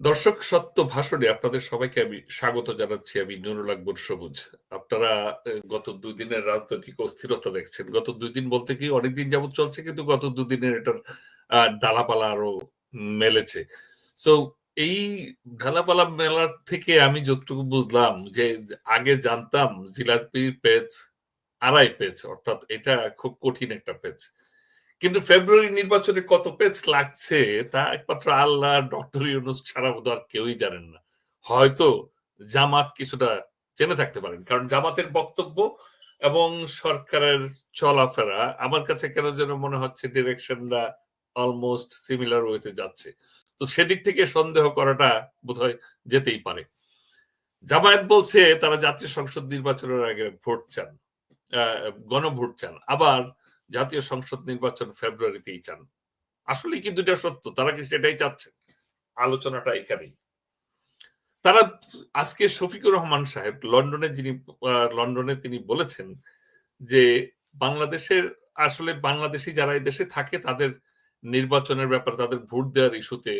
দর্শক, সত্য ভাষণে আপনাদের সবাইকে আমি স্বাগত জানাচ্ছি। আমি নুরুল আকবর সবুজ। আপনারা গত দুই দিনের রাজনৈতিক অস্থিরতা দেখছেন। গত দুই দিন বলতে কি অনেকদিন যাবত চলছে, কিন্তু গত দুদিনের এটার ডালাপালা আরও মেলেছে। সো এই ঢালাপালা মেলার থেকে আমি যতটুকু বুঝলাম যে, আগে জানতাম জিলাপির পেজ, আড়াই পেজ, অর্থাৎ এটা খুব কঠিন একটা পেজ। কিন্তু ফেব্রুয়ারি নির্বাচনে কত পেজ লাগছে, তা একমাত্র আল্লাহ, ডক্টর ইউনুস ছাড়া বোধ আর কেউই জানেন না। হয়তো জামাত কিছুটা জেনে থাকতে পারেন, কারণ জামাতের বক্তব্য এবং সরকারের চলাফেরা আমার কাছে কেন যেন মনে হচ্ছে ডিরেকশনটা অলমোস্ট সিমিলার ওয়েতে যাচ্ছে। তো সেদিক থেকে সন্দেহ করাটা বোধহয় যেতেই পারে। জামায়াত বলছে তারা জাতীয় সংসদ নির্বাচনের আগে ভোট চান গণভোট চান। আবার জাতীয় সংসদ নির্বাচন ফেব্রুয়ারিতেই চান। আসলে কি দুটা সত্য? তারা কি সেটাই চাচ্ছেন আলোচনাটা এখানেই। তারা আজকে শফিকুর রহমান সাহেব লন্ডনে যিনি লন্ডনে তিনি বলেছেন যে বাংলাদেশের, আসলে বাংলাদেশি যারা এই দেশে থাকে, তাদের নির্বাচনের ব্যাপারে তাদের ভোট দেওয়ার ইস্যুতে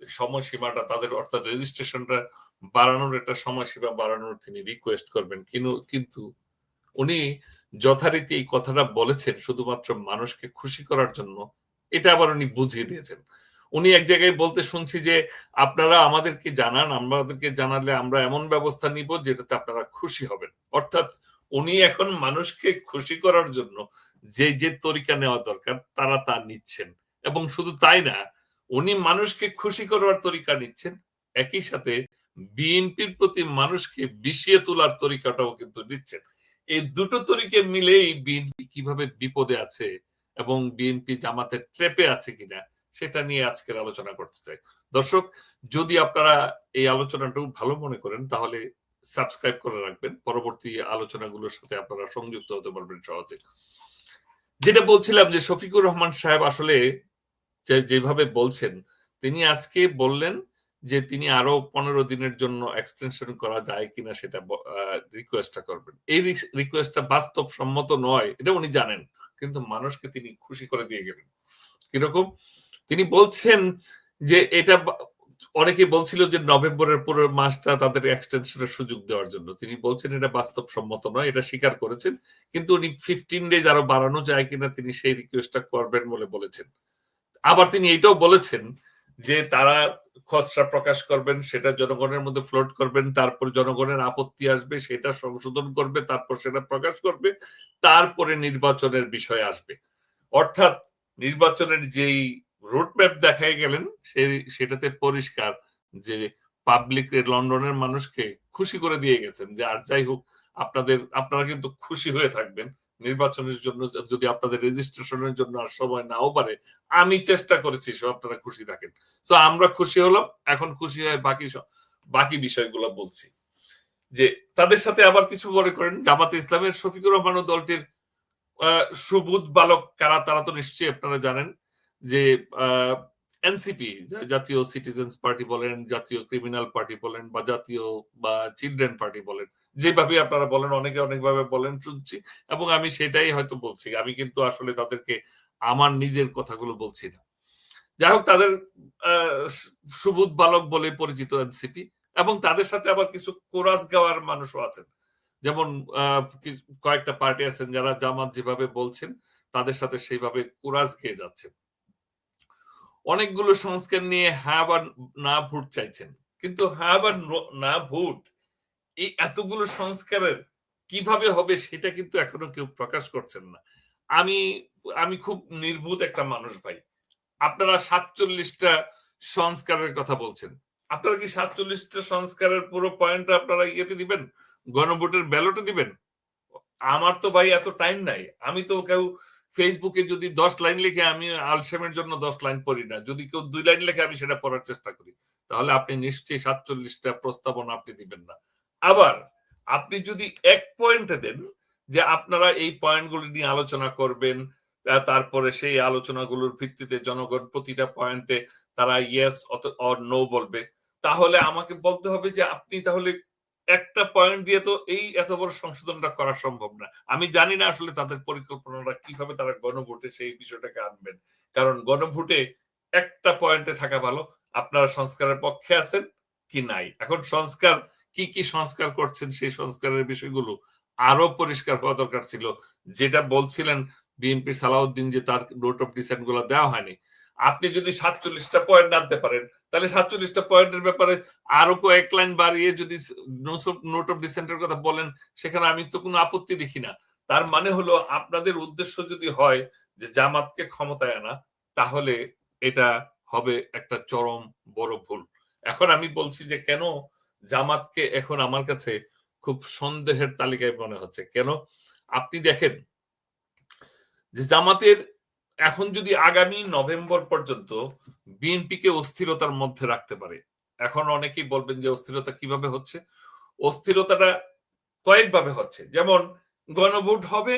সময়সীমাটা তাদের, অর্থাৎ রেজিস্ট্রেশনটা বাড়ানোর একটা সময়সীমা বাড়ানোর তিনি রিকোয়েস্ট করবেন। কিন্তু উনি যথারীতি এই কথাটা বলেছেন শুধুমাত্র মানুষকে খুশি করার জন্য। এটা আবার উনি বুঝিয়ে দিয়েছেন। উনি এক জায়গায় বলতে শুনছি যে, আপনারা আমাদেরকে জানান, আমাদেরকে জানালে আমরা এমন ব্যবস্থা নিব যেটাতে আপনারা খুশি হবেন। অর্থাৎ উনি এখন মানুষকে খুশি করার জন্য যে যে তরিকা নেওয়া দরকার, তারা তা নিচ্ছেন। এবং শুধু তাই না, উনি মানুষকে খুশি করার তরিকা নিচ্ছেন। একই সাথে বিএনপির প্রতি মানুষকে বিষিয়ে তোলার তরিকাটাও কিন্তু নিচ্ছেন। এই দুটো তরিকে মিলেই বিএনপি কীভাবে বিপদে আছে এবং বিএনপি জামাতের ট্রেপে আছে কিনা, সেটা নিয়ে আজকের আলোচনা করতে চাই। দর্শক, যদি আপনারা এই আলোচনাটা ভালো মনে করেন, তাহলে সাবস্ক্রাইব করে রাখবেন। পরবর্তী আলোচনাগুলোর সাথে আপনারা সংযুক্ত হতে পারবেন সহজে। যেটা বলছিলাম যে শফিকুর রহমান সাহেব আসলে যেভাবে বলছেন, তিনি আজকে বললেন যে তিনি আরও পনেরো দিনের জন্য এক্সটেনশন করা যায় কিনা সেটা রিকোয়েস্টটা করবেন। এই রিকোয়েস্টটা বাস্তব সম্মত নয়, এটা উনি জানেন, কিন্তু মানুষকে তিনি খুশি করে দিয়ে গেলেন। কীরকম? তিনি বলছেন যে এটা অনেকে বলছিল যে নভেম্বরের পুরো মাসটা তাদের এক্সটেনশনের সুযোগ দেওয়ার জন্য। তিনি বলছেন এটা বাস্তব সম্মত নয়, এটা স্বীকার করেছেন, কিন্তু উনি ফিফটিন ডেজ আরও বাড়ানো যায় কিনা তিনি সেই রিকোয়েস্টটা করবেন বলে বলেছেন। আবার তিনি এটাও বলেছেন যে তারা খসড়া প্রকাশ করবেন, সেটা জনগণের মধ্যে ফ্লোট করবেন, তারপর জনগণের আপত্তি আসবে, সেটা সংশোধন করবে, তারপর সেটা প্রকাশ করবে, তারপরে নির্বাচনের বিষয় আসবে। অর্থাৎ নির্বাচনের যেই রোডম্যাপ দেখায় গেলেন সেটাতে পরিষ্কার যে পাবলিক লন্ডনের মানুষকে খুশি করে দিয়ে গেছেন যে, আর যাই হোক, আপনাদের, আপনারা কিন্তু খুশি হয়ে থাকবেন। নির্বাচনের জন্য, যদি আপনাদের রেজিস্ট্রেশনের জন্য আর সময় নাও পারে, আমি চেষ্টা করেছি সব আপনারা খুশি থাকেন। তো আমরা খুশি হলাম, এখন খুশি হয়ে বাকি বাকি বিষয়গুলো বলছি। যে তাদের সাথে আবার কিছু মনে করেন, জামাতে ইসলামের শফিকুর রহমান দলটির সুবুধ বালক কারা, তারা তো নিশ্চয়ই আপনারা জানেন যে এনসিপি জাতীয় সিটিজেন্স পার্টি বলেন, জাতীয় ক্রিমিনাল পার্টি বলেন বা জাতীয় বা চিলড্রেন পার্টি বলেন। যেভাবে আপনারা বলেন, অনেকে অনেকভাবে বলেন, শুনছি এবং আমি সেটাই হয়তো বলছি। আমি কিন্তু আসলে তাদেরকে আমার নিজের কথাগুলো বলছি না। যাই হোক, তাদের সুবুধ বালক বলে পরিচিত এনসিপি এবং তাদের সাথে আবার কিছু কোরাস গাওয়ার মানুষও আছেন। যেমন কয়েকটা পার্টি আছেন যারা জামাত যেভাবে বলছেন, তাদের সাথে সেইভাবে কোরাস গেয়ে যাচ্ছেন। অনেকগুলো সংস্কার নিয়ে হ্যাঁ বা না ভোট চাইছেন। কিন্তু হ্যাঁ বা না ভোট এই এতগুলো সংস্কারের কীভাবে হবে সেটা কিন্তু এখনও কেউ প্রকাশ করছেন না। আমি আমি খুব নির্ভূত একটা মানুষ ভাই। আপনারা সাতচল্লিশটা সংস্কারের কথা বলছেন। আপনারা কি সাতচল্লিশটা সংস্কারের পুরো পয়েন্টটা আপনারা ইয়েতে দিবেন? গণভোটের ব্যালটে দিবেন? আমার তো ভাই এত টাইম নাই। আমি তো কেউ ফেসবুকে যদি দশ লাইন লিখে আমি আলসেমের জন্য দশ লাইন পড়ি না, যদি কেউ দুই লাইন লিখে আমি সেটা পড়ার চেষ্টা করি, তাহলে আপনি নিশ্চয়ই সাতচল্লিশটা প্রস্তাবনা আপনি দিবেন না। আবার আপনি যদি এক পয়েন্টে দেন যে আপনারা এই পয়েন্টগুলি নিয়ে আলোচনা করবেন তারপরে সেই আলোচনাগুলোর ভিত্তিতে জনগণ প্রতিটা পয়েন্টে তারা ইয়েস অর নো বলবে, তাহলে আমাকে বলতে হবে যে আপনি তাহলে একটা পয়েন্ট দিয়ে তো এই এত বড় সংশোধনটা করা সম্ভব না। আমি জানি না আসলে তাদের পরিকল্পনাটা কীভাবে তারা গণভোটে সেই বিষয়টাকে আনবেন। কারণ গণভোটে একটা পয়েন্টে থাকা ভালো। আপনারা সংস্কারের পক্ষে আছেন কি নাই? এখন সংস্কার, কি কি সংস্কার করছেন সেই সংস্কারের বিষয়গুলো আরও পরিষ্কার হওয়া দরকার ছিল। যেটা বলছিলেন বিএনপি সালাউদ্দিন যে তার নোট অফ ডিসেন্টগুলো দেওয়া হয়নি আপনি যদি সাতচল্লিশটা পয়েন্ট আনতে পারেন, তাহলে সাতচল্লিশটা পয়েন্টের ব্যাপারে আরও কয়েক লাইন বাড়িয়ে যদি নোট অফ ডিসেন্টের কথা বলেন, সেখানে আমি তো কোনো আপত্তি দেখি না। তার মানে হলো আপনাদের উদ্দেশ্য যদি হয় যে জামাতকে ক্ষমতায় আনা, তাহলে এটা হবে একটা চরম বড় ভুল। এখন আমি বলছি যে কেন জামাতকে এখন আমার কাছে খুব সন্দেহের তালিকায় মনে হচ্ছে। কেন? আপনি দেখেন যে জামাতের এখন যদি আগামী নভেম্বর পর্যন্ত বিএনপিকে অস্থিরতার মধ্যে রাখতে পারে, এখন অনেকেই বলবেন যে অস্থিরতা কীভাবে হচ্ছে? অস্থিরতাটা কয়েকভাবে হচ্ছে। যেমন, গণভোট হবে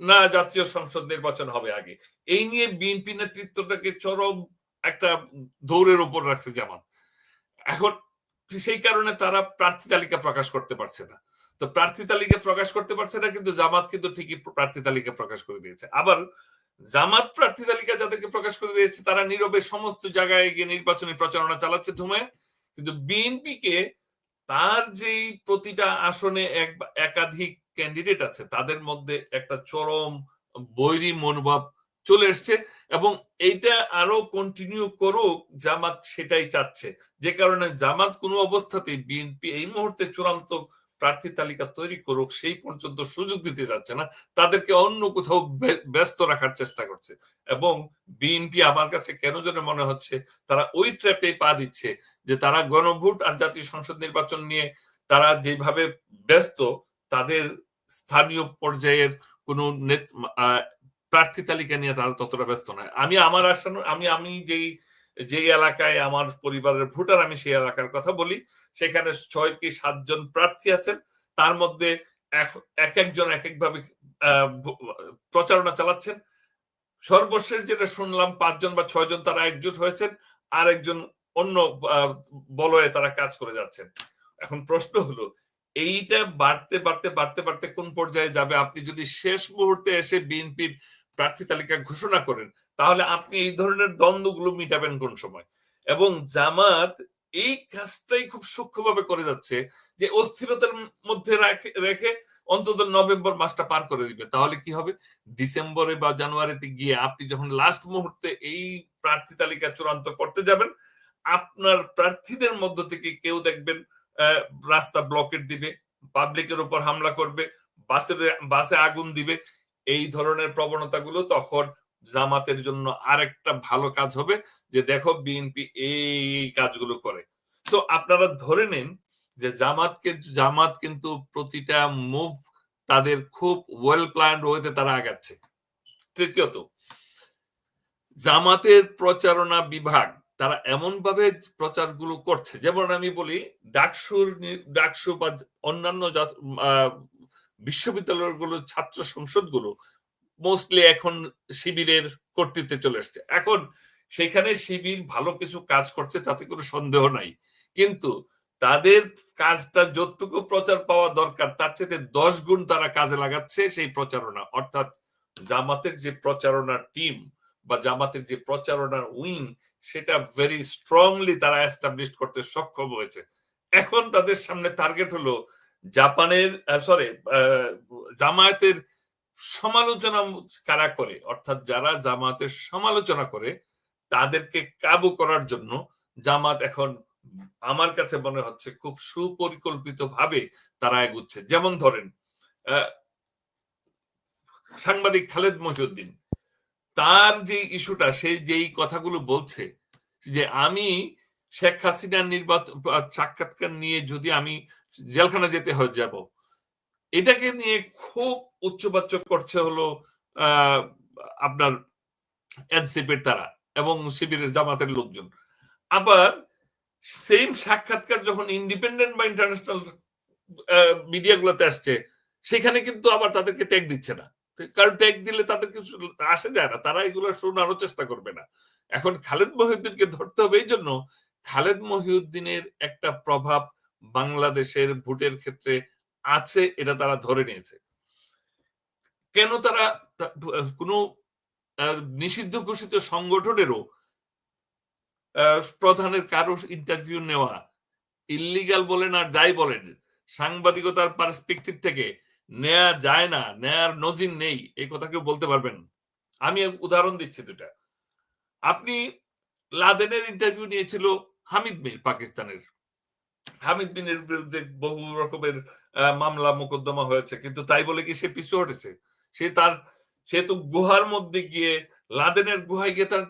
না জাতীয় সংসদ নির্বাচন হবে আগে। এই নিয়ে বিএনপি নেতৃত্বটাকে চরম একটা দৌড়ের উপর রাখছে জামাত। এখন সেই কারণে তারা প্রার্থী তালিকা প্রকাশ করতে পারছে না। তো প্রার্থী তালিকা প্রকাশ করতে পারছে না, কিন্তু জামাত কিন্তু ঠিকই প্রার্থী তালিকা প্রকাশ করে দিয়েছে। আবার জামাত প্রার্থী তালিকা যাদেরকে প্রকাশ করে দিয়েছে তারা নীরবে সমস্ত জায়গায় গিয়ে নির্বাচনী প্রচারণা চালাচ্ছে ধুমে। কিন্তু বিএনপি কে তার যেই প্রতিটা আসনে এক একাধিক ক্যান্ডিডেট আছে, তাদের মধ্যে একটা চরম বৈরী মনোভাব চলে এসছে এবং এইটা আরও কন্টিনিউ করুক জামাত সেটাই চাচ্ছে। যে কারণে জামাত কোনো অবস্থাতেই বিএনপি এই মুহূর্তে চূড়ান্ত প্রার্থী তালিকা তৈরি করুক, সেই পর্যন্ত সুযোগ দিতে যাচ্ছে না। তাদেরকে অন্য কোথাও ব্যস্ত রাখার চেষ্টা করছে। এবং বিএনপি আমার কাছে কেন যেন মনে হচ্ছে, তারা ওই ট্র্যাপে পা দিচ্ছে যে তারা গণভোট আর জাতীয় সংসদ নির্বাচন নিয়ে তারা যেভাবে ব্যস্ত, তাদের স্থানীয় পর্যায়ের কোন প্রার্থী তালিকা নিয়ে তারা ততটা ব্যস্ত নয়। আমি আমার আসানো আমি আমি যেই যে এলাকায় আমার পরিবারের ভোটার আমি সেই এলাকার কথা বলি, সেখানে ছয় কি সাতজন প্রার্থী আছেন। তার মধ্যে এক একজন এক একভাবে প্রচারণা চালাচ্ছেন। সর্বশেষ যেটা শুনলাম, পাঁচজন বা ছয়জন তারা একজোট হয়েছেন আর একজন অন্য বলয়ে তারা কাজ করে যাচ্ছেন। এখন প্রশ্ন হলো, এইটা বাড়তে বাড়তে বাড়তে বাড়তে কোন পর্যায়ে যাবে? আপনি যদি শেষ মুহূর্তে এসে বিএনপির প্রার্থী তালিকা ঘোষণা করেন তাহলে আপনি এই ধরনের দ্বন্দ্বগুলো মিটাবেন কোন সময়? এবং জামাত এই কাজটাই খুব সূক্ষ্মভাবে করে যাচ্ছে যে অস্থিরতার মধ্যে রেখে অন্তত নভেম্বর মাসটা পার করে দিবে। তাহলে কি হবে? ডিসেম্বরে বা জানুয়ারিতে গিয়ে আপনি যখন লাস্ট মুহূর্তে এই প্রার্থী তালিকা চূড়ান্ত করতে যাবেন, আপনার প্রার্থীদের মধ্য থেকে কেউ দেখবেন রাস্তা ব্লকেট দিবে পাবলিকের উপর হামলা করবে, বাসের, বাসে আগুন দিবে, এই ধরনের প্রবণতাগুলো তখন জামাতের জন্য আরেকটা ভালো কাজ হবে যে দেখো বিএনপি এই কাজগুলো করে। তো আপনারা ধরে নিন যে জামাতকে, জামাত কিন্তু প্রতিটা মুভ তাদের খুব ওয়েল প্ল্যান্ড ওয়েতে তারা আগাচ্ছে। তৃতীয়ত, জামাতের প্রচারণা বিভাগ তারা এমন ভাবে প্রচারগুলো করছে, যেমন আমি বলি ডাকসুর ডাকসু বা অন্যান্য বিশ্ববিদ্যালয়গুলো, ছাত্র সংসদগুলো মোস্টলি এখন শিবিরের কর্তৃত্বে চলে আসছে এখন সেখানে শিবির ভালো কিছু কাজ করছে তাতে কোনো সন্দেহ নাই। কিন্তু তাদের কাজটা যতটুকু প্রচার পাওয়া দরকার, তার চেয়ে দশ গুণ তারা কাজে লাগাচ্ছে সেই প্রচারণা। অর্থাৎ জামাতের যে প্রচারণার টিম বা জামাতের যে প্রচারণার উইং সেটা ভেরি স্ট্রংলি তারা এস্টাবলিশ করতে সক্ষম হয়েছে। এখন তাদের সামনে টার্গেট হলো জাপানের সরি জামায়াতের সমালোচনা কারা করে? অর্থাৎ যারা জামাতের সমালোচনা করে, তাদেরকে কাবু করার জন্য জামাত এখন আমার কাছে মনে হচ্ছে খুব সুপরিকল্পিত ভাবে তারা এগুচ্ছে। যেমন ধরেন সাংবাদিক খালেদ মহিউদ্দিন, তার যে ইস্যুটা, সে যেই কথাগুলো বলছে, যে আমি শেখ হাসিনার নির্বাচন সাক্ষাৎকার নিয়ে যদি আমি জেলখানা যেতে হয় যাব এটাকে নিয়ে খুব উচ্চবাচ্য করছে হলো আপনার এনসিপির তারা এবং শিবিরের জামাতের লোকজন। আবার সেম সাক্ষাৎকার যখন ইন্ডিপেন্ডেন্ট বা ইন্টারন্যাশনাল মিডিয়াগুলোতে আসছে, সেখানে কিন্তু আবার তাদেরকে ট্যাগ দিচ্ছে না। কারণ ট্যাগ দিলে তাদের কিছু আসে যায় না, তারা এগুলো শোনারও চেষ্টা করবে না। এখন খালেদ মহিউদ্দিনকে ধরতে হবে এই জন্য, খালেদ মহিউদ্দিনের একটা প্রভাব বাংলাদেশের ভোটের ক্ষেত্রে আছে, এটা তারা ধরে নিয়েছে। কেন তারা কোনো নিষিদ্ধ ঘোষিত সংগঠনেরও প্রধানের কারও ইন্টারভিউ নেওয়া ইল্লিগাল বলেন আর যাই বলেন, সাংবাদিকতার পার্সপেক্টিভ থেকে নেয়া যায় না, নেয়ার নজির নেই এই কথা কেউ বলতে পারবেন। আমি উদাহরণ দিচ্ছি দুটা আপনি লাদেনের ইন্টারভিউ নিয়েছিল হামিদ মির পাকিস্তানের। হামিদ বিনের বিরুদ্ধে বহু রকমের মামলা মোকদ্দমা হয়েছে, কিন্তু তাই বলে কি সে পিছু হটেছে? সে তার, সে তো গুহার মধ্যে গিয়ে লাদেনের গুহায় গিয়ে তার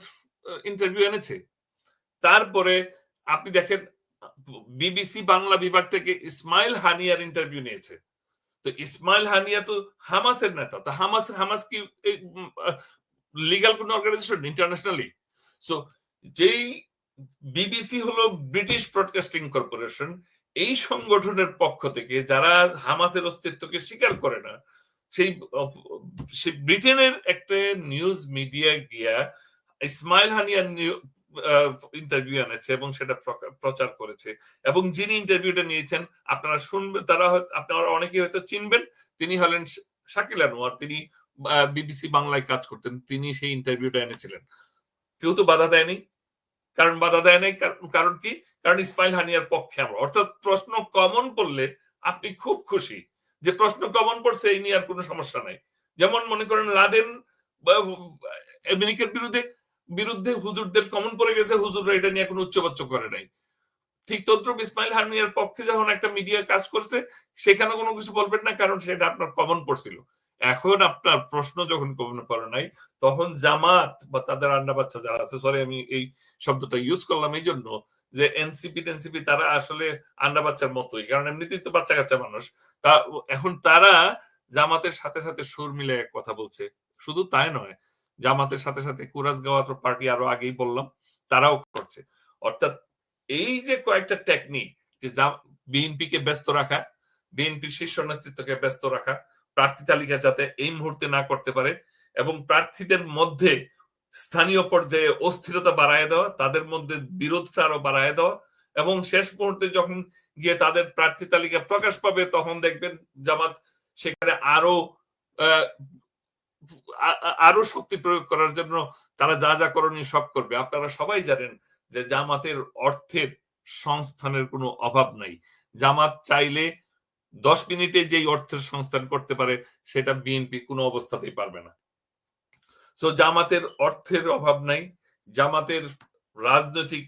ইন্টারভিউ এনেছে। তারপরে আপনি দেখেন, বিবিসি বাংলা বিভাগ থেকে ইসমাইল হানিয়ার ইন্টারভিউ নিয়েছে। তো ইসমাইল হানিয়া তো হামাসের নেতা। তো হামাস হামাস কি লিগাল কোন অর্গানাইজেশন ইন্টারন্যাশনালি সো যেই বিবিসি হলো ব্রিটিশ ব্রডকাস্টিং কর্পোরেশন এই সংগঠনের পক্ষ থেকে যারা হামাসের অস্তিত্বকে স্বীকার করে না, সেই সেই ব্রিটেনের একটা নিউজ মিডিয়া গিয়া ইসমাইল হানিয়ার ইন্টারভিউ এনেছে এবং সেটা প্রচার করেছে। এবং যিনি ইন্টারভিউটা নিয়েছেন, আপনারা শুনবেন তারা আপনারা অনেকেই হয়তো চিনবেন, তিনি হলেন শাকিল আনোয়ার। তিনি বিবিসি বাংলায় কাজ করতেন, তিনি সেই ইন্টারভিউটা এনেছিলেন। কেউ তো বাধা দেয়নি। কারণ বাধা দেয় নাই কারণ- কি? কারণ ইসমাইল হানিয়ার পক্ষে আমরা। অর্থাৎ প্রশ্ন কমন পড়লে আপনি খুব খুশি যে প্রশ্ন কমন পড়ছে এই নিয়ে আর কোনো সমস্যা নাই। যেমন মনে করেন লাদেন আমেরিকার বিরুদ্ধে বিরুদ্ধে হুজুরদের কমন পড়ে গেছে, হুজুররা এটা নিয়ে কোনো উচ্চবাচ্য করে নাই। ঠিক তদ্রুপ ইসমাইল হানিয়ার পক্ষে যখন একটা মিডিয়া কাজ করছে, সেখানে কোনো কিছু বলবেন না, কারণ সেটা আপনার কমন পড়ছিল। এখন আপনার প্রশ্ন যখন কমন পড়ে নাই, তখন জামাত বা তাদের আন্ডা বাচ্চা যারা আছে সরি আমি এই শব্দটা ইউজ করলাম এই জন্য যে এনসিপি টেনসিপি তারা আসলে আন্ডা বাচ্চার মতোই। কারণ এমনিতেই তো বাচ্চা কাচ্চা মানুষ। তা এখন তারা জামাতের সাথে সাথে সুর মিলে কথা বলছে। শুধু তাই নয়, জামাতের সাথে সাথে কুরাজ গাওয়াত পার্টি আরও আগেই বললাম, তারাও করছে। অর্থাৎ এই যে কয়েকটা টেকনিক যে বিএনপি কে ব্যস্ত রাখা বিএনপির শীর্ষ নেতৃত্বকে ব্যস্ত রাখা প্রার্থী তালিকা যাতে এই মুহূর্তে না করতে পারে এবং প্রার্থীদের মধ্যে স্থানীয় পর্যায়ে অস্থিরতা বাড়ায় দেওয়া, তাদের মধ্যে বিরোধটা আরও বাড়ায় দেওয়া এবং শেষ মুহূর্তে যখন গিয়ে তাদের প্রার্থী তালিকা প্রকাশ পাবে, তখন দেখবেন জামাত সেখানে আরও আরও শক্তি প্রয়োগ করার জন্য তারা যা যা করণীয় সব করবে। আপনারা সবাই জানেন যে জামাতের অর্থের সংস্থানের কোনো অভাব নাই। জামাত চাইলে দশ মিনিটে যেই অর্থের সংস্থান করতে পারে, সেটা বিএনপি কোনো অবস্থাতেই পারবে না। সো জামাতের অর্থের অভাব নাই। জামাতের রাজনৈতিক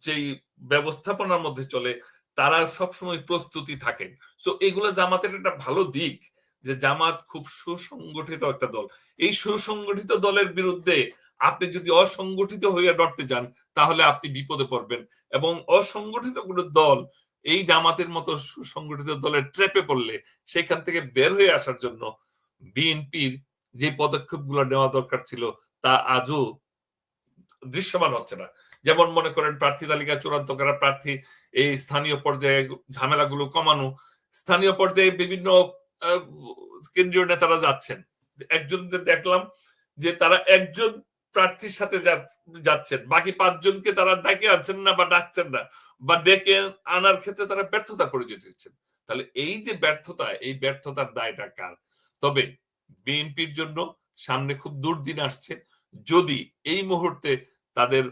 যেই ব্যবস্থাপনার মধ্যে চলে, তারা সবসময় প্রস্তুতি থাকেন সো এগুলো জামাতের একটা ভালো দিক যে জামাত খুব সুসংগঠিত একটা দল। এই সুসংগঠিত দলের বিরুদ্ধে আপনি যদি অসংগঠিত হইয়া লড়তে যান, তাহলে আপনি বিপদে পড়বেন। এবং অসংগঠিত কোনো দল এই জামাতের মতো সুসংগঠিত দলের ট্রেপে পড়লে সেখান থেকে বের হয়ে আসার জন্য বিএনপির যে পদক্ষেপগুলো নেওয়া দরকার ছিল তা আজও দৃশ্যমান হচ্ছে না। যেমন মনে করেন, প্রার্থী তালিকা চূড়ান্ত করা, প্রার্থী এই স্থানীয় পর্যায়ে ঝামেলাগুলো কমানো, স্থানীয় পর্যায়ে বিভিন্ন কেন্দ্রীয় নেতারা যাচ্ছেন। একজনদের দেখলাম যে তারা একজন প্রার্থীর সাথে যাচ্ছেন, বাকি পাঁচজনকে তারা ডাকে আনছেন না বা ডাকছেন না। বা ডেকে আনার ক্ষেত্রে তারা ব্যর্থতা পরিচয় দিচ্ছেন। তাহলে এই যে ব্যর্থতা, এই ব্যর্থতার দায়টা কার? তবে বিএনপির জন্য সামনে খুব দুর্দিন আসছে। যদি এই মুহূর্তে তাদের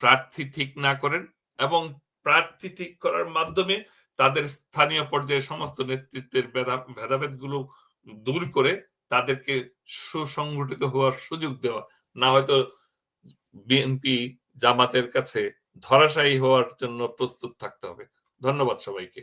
প্রার্থী ঠিক না করেন এবং প্রার্থী ঠিক করার মাধ্যমে তাদের স্থানীয় পর্যায়ে সমস্ত নেতৃত্বের ভেদাভেদগুলো দূর করে তাদেরকে সুসংগঠিত হওয়ার সুযোগ দেওয়া, না হয়তো বিএনপি জামাতের কাছে ধরাশায়ী হওয়ার জন্য প্রস্তুত থাকতে হবে। ধন্যবাদ সবাইকে।